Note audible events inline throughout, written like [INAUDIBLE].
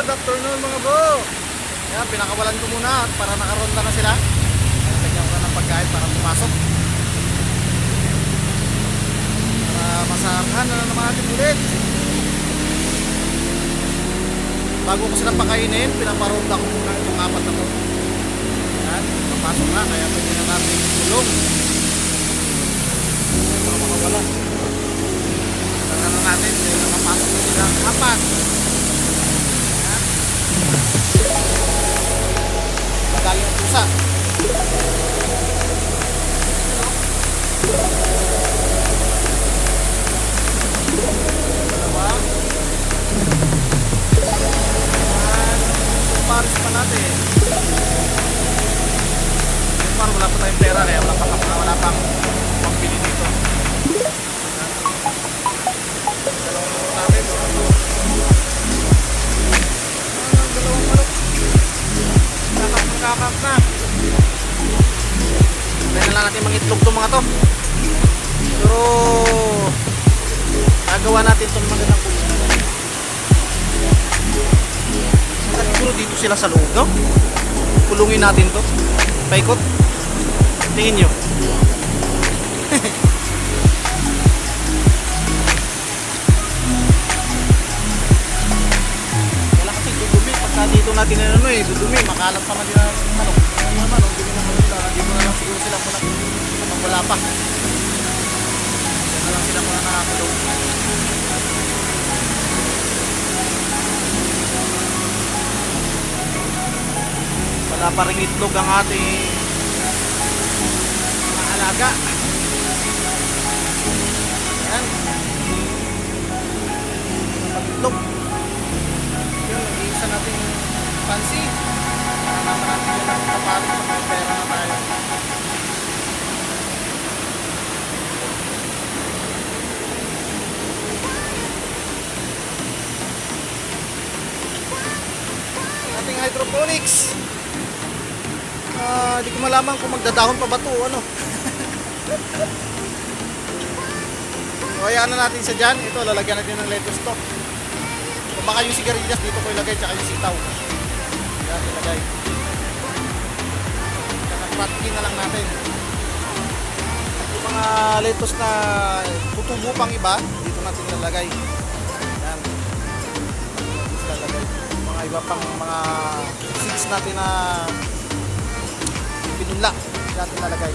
Good afternoon mga bro. Yan, pinakawalan ko muna para nakaronda na sila. Lagyan ko na ng pagkain para pumasok. Para masahan na naman natin ulit. Bago ko sila pakainin, pinaparonda ko muna itong apat na to. Yan, papasok na kaya pwede na natin tulong. Para makawala. Kaya na natin, dahil nakapasok na sila apat. Madali ang pusa. Dalawa. Yan. Yung pares pa natin. Yung par, wala pa tayong pera kaya wala pa wala pang Kakap na kakap na. Lang natin mangitlog itong mga to. Pero gagawa natin itong magandang kulungan. Hanggang siguro dito sila sa loob, no? Kulungin natin to. Paikot. Tingin nyo. [LAUGHS] natin na ano eh, dudumi. Makalat pa man din ang manok. Ano naman, ang dumi ng manok. Dito na lang siguro sila muna. Kapag wala pa. Diyan lang sila muna nakakulong. Wala pa rin itlog ang ating mga alaga. Fancy. Para naman natin yun ang kapalit sa pera na tayo. Ating hydroponics. Ah, di ko malaman kung magdadahon pa ba to ano. [LAUGHS] so, hayaan na natin siya dyan. Ito, lalagyan natin ng lettuce to. Kung baka yung sigarilyas dito ko ilagay, tsaka yung sitaw. Yan, ilagay. Tsaka patkin na lang natin. Yung mga lettuce na tutubo pang iba, dito natin ilalagay. Yan. Dito ilalagay. Yung mga iba pang mga seeds natin na pinula. Dito natin ilalagay.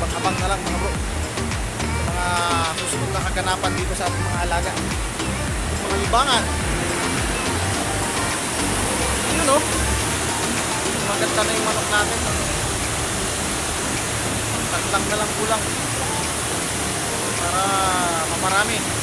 Abang-abang na lang mga bro mga susunod na kaganapan dito sa ating mga alaga mga libangan yun o maganda na yung manok natin. Tatlang na lang kulang. Para mamarami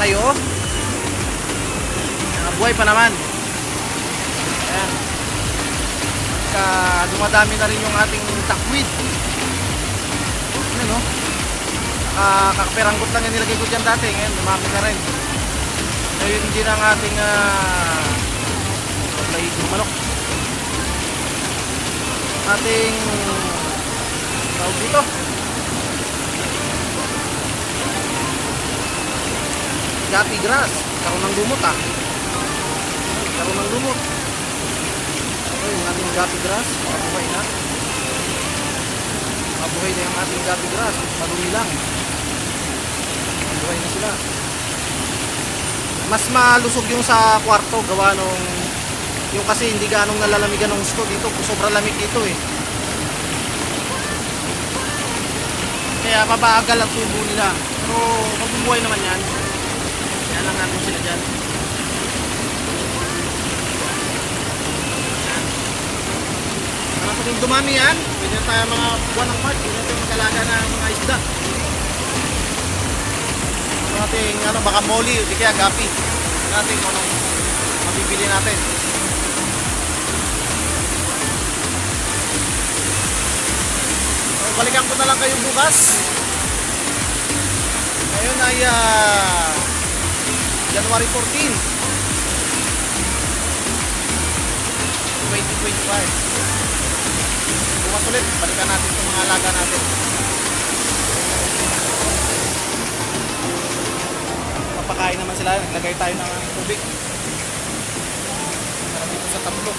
kayo? Ah, buhay pa naman. Ayan ka dumadami na rin yung ating takwid. Ano no? Ah, kakaperanggot lang yung nilagay ko dyan dati. Ngayon, dumami na rin. Ngayon din ang ating uh, lahig ng manok. Ating tawag dito. Gapi grass. Karoon ng lumot ah. Karoon ng lumot. Ito yung ating gabi grass, mabuhay na. Mabuhay na yung ating gabi grass, marumi lang. Mabuhay na sila. Mas malusog yung sa kwarto, gawa nung yung kasi hindi ganong nalalamigan ng gusto dito, sobrang lamig dito eh. Kaya mabagal ang tubo nila. Pero mabubuhay naman yan. Lang natin sila dyan. Yan. Pwedeng dumami yan. Pwede tayo mga buwan ng March. Pwede natin magkalaga ng mga isda. Ito natin, ano, baka molly, o di kaya gapi. Ito natin kung anong mabibili natin. So, balikan ko na lang kayo bukas. Ngayon ay ah, January 14, 2025. Bukas ulit, balikan natin itong mga alaga natin. Papakain naman sila, naglagay tayo ng tubig. Para dito sa tablo.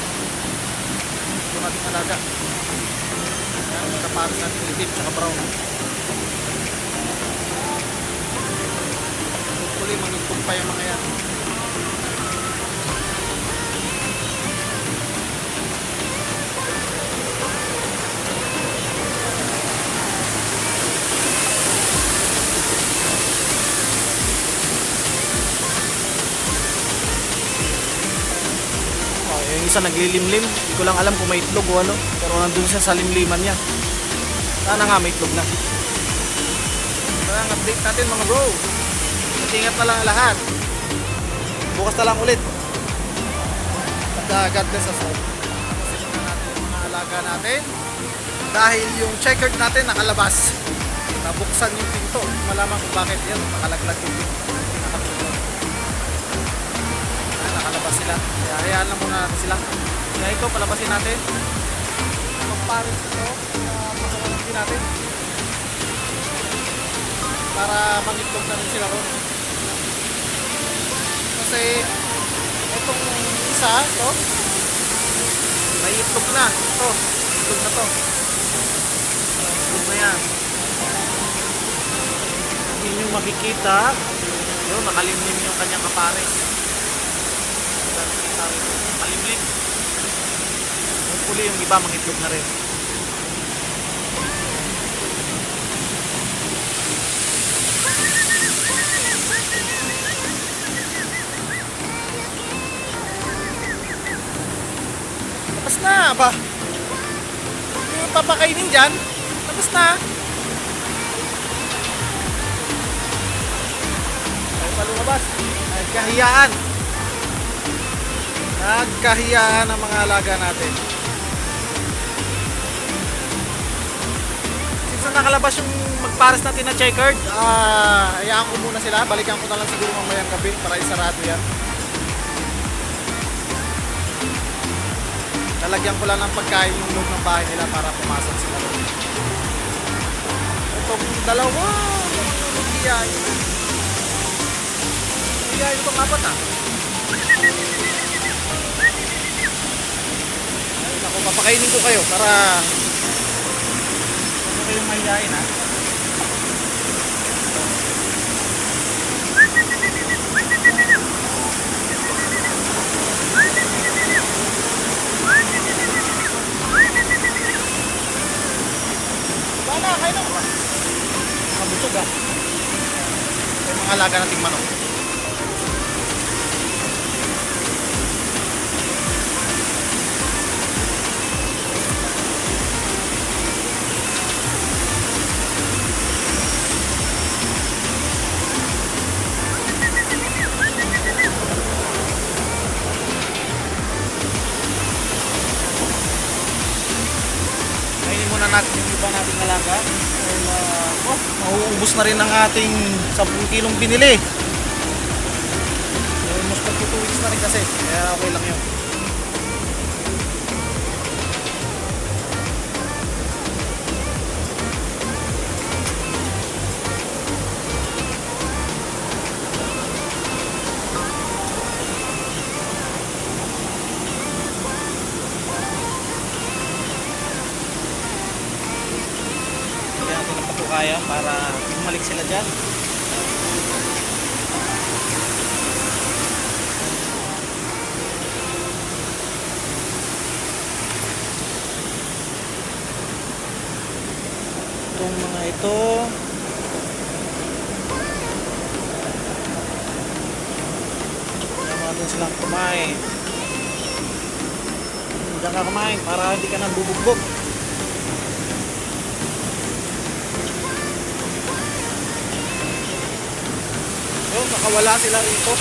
Ito natin alaga. Yan, kapares natin itim sa brown. Pa yung mga yan. Oh, isa naglilimlim. Hindi ko lang alam kung may itlog o ano. Pero nandun siya sa limliman niya. Sana nga may itlog na. Ang update natin mga bro. Ingat na lang lahat. Bukas na lang ulit. At uh, God bless us all. Tapos na natin yung mga alaga natin. Dahil yung checkered natin nakalabas. Nabuksan yung pinto. Malaman kung bakit yan. Nakalaglag yung pinto. Nakalabas sila. Kaya hayaan lang muna natin sila. Kaya ito, palabasin natin. Magpares ito. Uh, pakawalan din natin. Para mangitlog na rin sila ron. Kasi itong isa, ito, may itlog na. Ito, itlog na to. Itlog na yan. Hindi nyo makikita. Yun, nakalimlim yung kanyang kapares. Malimlim. Hopefully yung iba mangitlog na rin. Na ba? Yung papakainin dyan, tapos na. Ay pa lumabas. Nagkahiyaan. Nagkahiyaan ang mga alaga natin. Since na nakalabas yung magpares natin na checkered, ah, hayaan ko muna sila. Balikan ko na lang siguro mamayang gabi para isarado yan. Lalagyan ko lang ng pagkain yung loob ng bahay nila para pumasok sila doon. Itong dalawa, nagkiyain. Nagkiyain itong apat ah. Ayun ako, papakainin ko kayo para ano kayong mahihain ha. Wala, kayo na? Kabusog ah. Yung mga alaga nating manok. Mauubos na rin ang ating 10 kilong binili. Almost magpo 2 weeks na rin kasi. Kaya okay lang yun. ito naman din silang kumain. Diyan ka kumain para hindi ka nang bubugbog yun nakawala sila rito.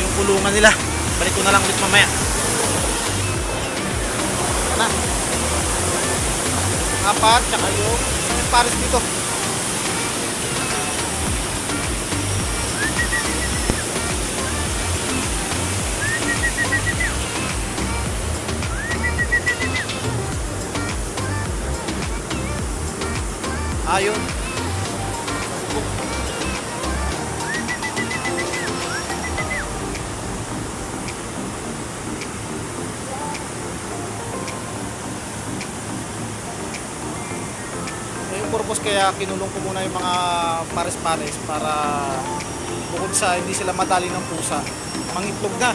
Yung kulungan nila. Balik ko na lang ulit mamaya. Apat, tsaka yung yung pares dito. Ayun. Kinulong ko muna yung mga pares-pares para bukod sa hindi sila madali ng pusa, mangitlog na.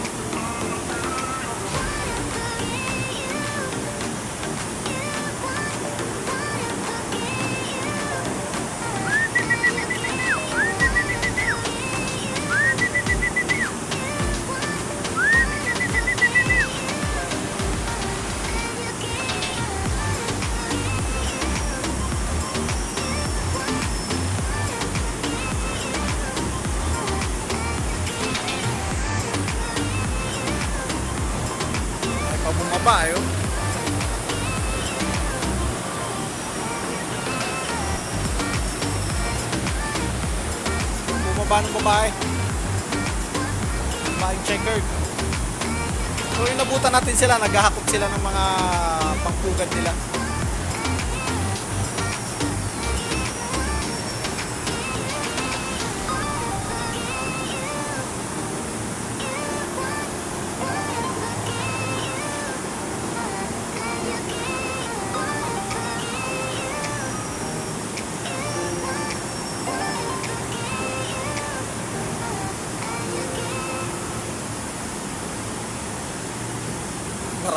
Babae. Babaeng checkered. So inabutan natin sila, naghahakot sila ng mga pangpugad nila.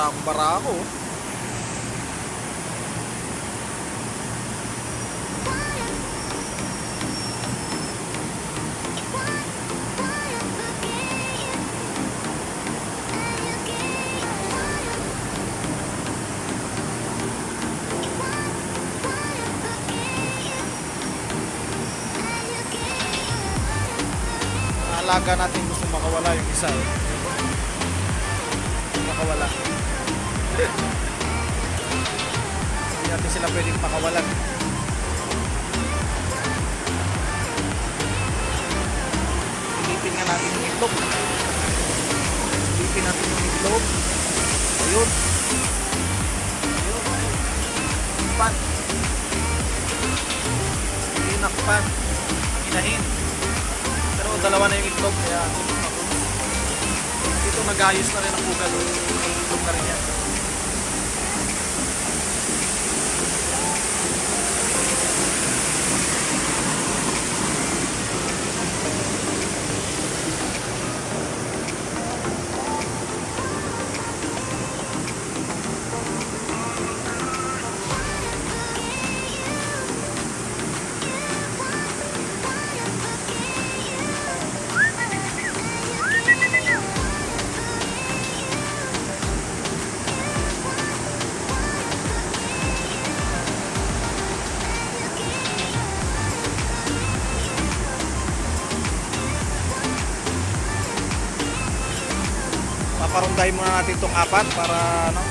Barakong barako. Ang alaga natin gusto makawala yung isa eh. Hindi natin sila pwedeng pakawalan. Silipin nga natin yung itlog. Silipin natin yung itlog. Ayun. Ayun. Pan. Tinakpan. Inahin. Pero dalawa na yung itlog kaya. Dito nag-ayos na rin ang ugal. Itlog na rin yan. Paparundahin muna natin itong apat para ano.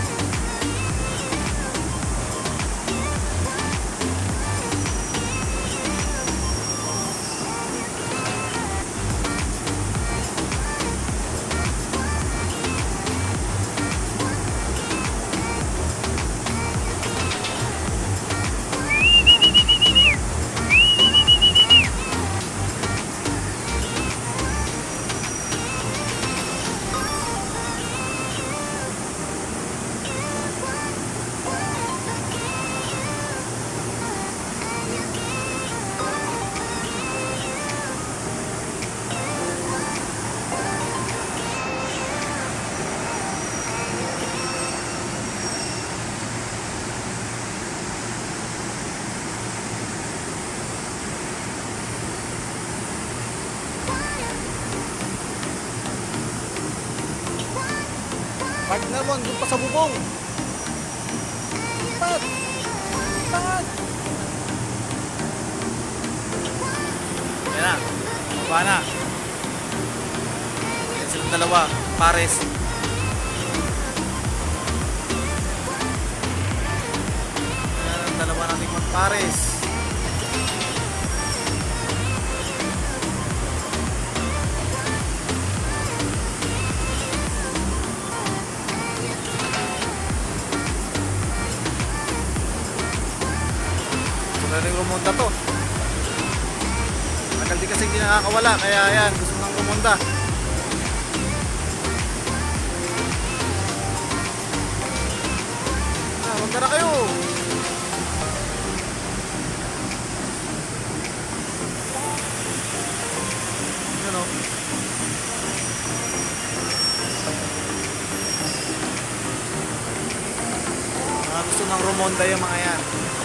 Dalawa. Pares. Yan ang dalawa nating magpares. Rin rumonda to. Tagal di kasi hindi nakakawala. Kaya yan, gusto nang rumonda. Mga gusto nang rumonda yung mga yan.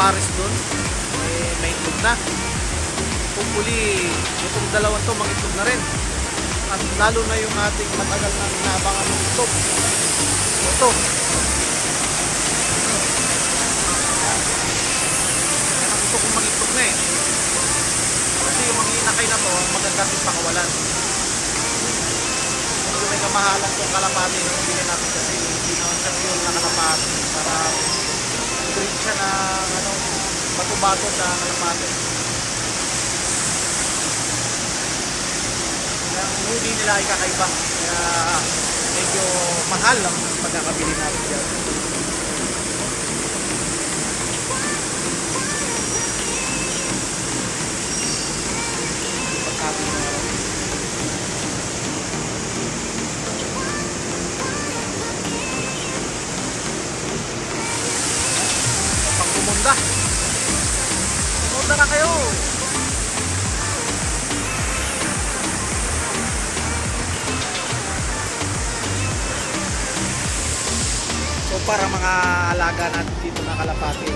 Kapares doon, eh, may itlog na. Hopefully, itong dalawang to mangitlog na rin. At lalo na yung ating matagal na inaabangan ng itlog. Ito. Ang gusto kong mag-itlog na eh. Kasi yung mga inakay na to, maganda din pakawalan. Medyo may kamahalan tong kalapati na bili natin kasi hindi naman siya pure na kalapati para siya na ano, bato-bato sa kalapati. Kaya ang huli nila ay kakaiba. Kaya medyo mahal ang pagkakabili natin dyan. Alaga natin dito na kalapati,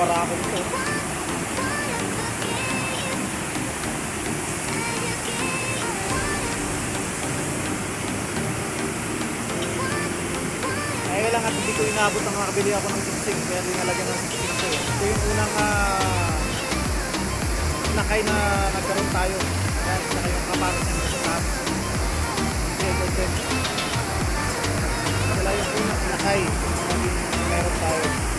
barako ito. Kaya lang at hindi ko inabot ang makabili ako ng siksik kaya linalagyan ng siksik ko. Eh. Ito yung unang ah, uh, nakay na nagkaroon tayo. Kaya saka yung kaparas ng sa taas. Okay, okay. Wala yung unang nakay na meron tayo.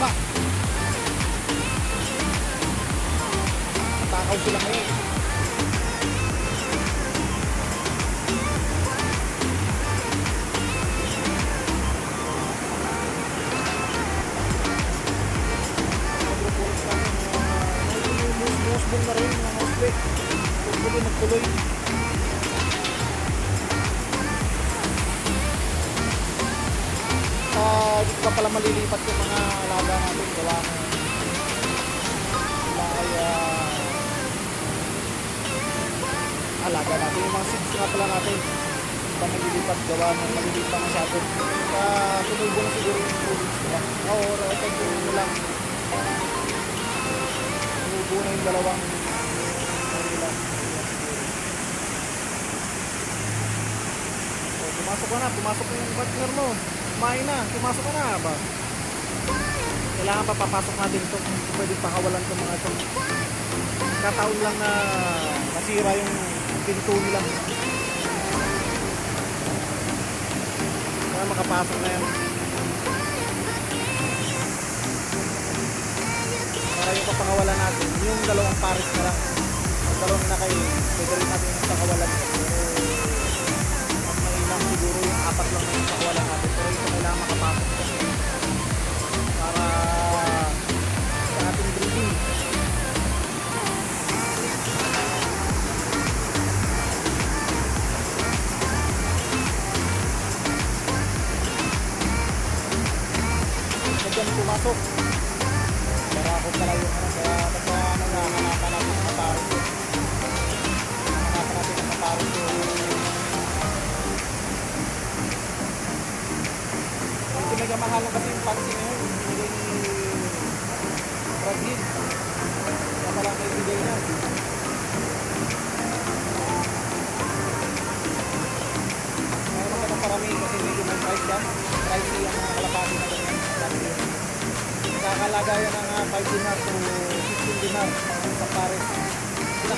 Pataba. Matakaw sila ngayon. Yung dalawang nila. Oh, pumasok ka na, pumasok na yung partner mo. Kumain na, pumasok ka na ba? Kailangan pa papasok natin ito kung pwede pakawalan itong mga ito. Kataon lang na nasira yung pinto nila. Kaya makapasok na yan. Para yung papakawalan natin, yung dalawang pares na lang. Ang dalawang na kayo, pwede rin natin yung pakawalan. Pero mainam siguro yung apat lang na yung pakawalan natin. Pero ito kailangan makapasok. Para sa ating breeding. Diyan pumasok. Ang pinagamahalan kasi yung pansin ngayon,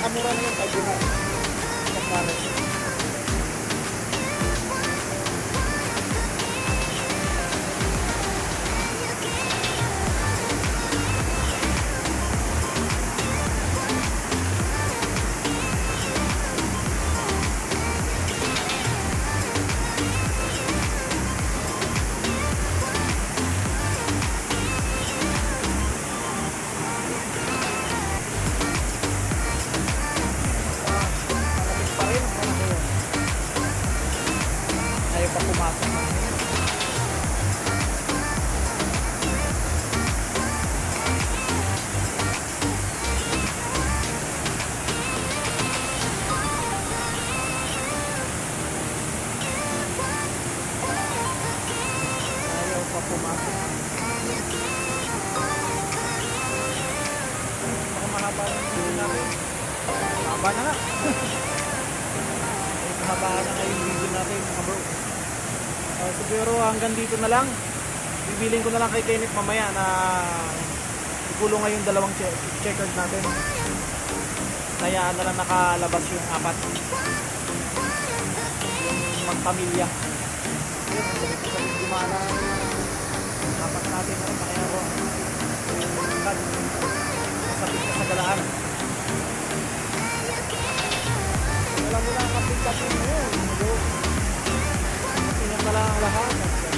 Pinakamura na yun, 5 dinar sa pumasok. Baka mahaba yung video natin. Mahaba na nga. [LAUGHS] Mahaba na nga yung video natin mga bro. Uh, siguro hanggang dito na lang. Bibiling ko na lang kay Kenneth mamaya na ikulong nga yung dalawang che- checkered natin. Kaya na lang nakalabas yung apat. Yung magpamilya natin ang pakero. Masakit ka sa galaan. Wala mo lang kapit-kapit mo yun. Ingat na lang ang lahat.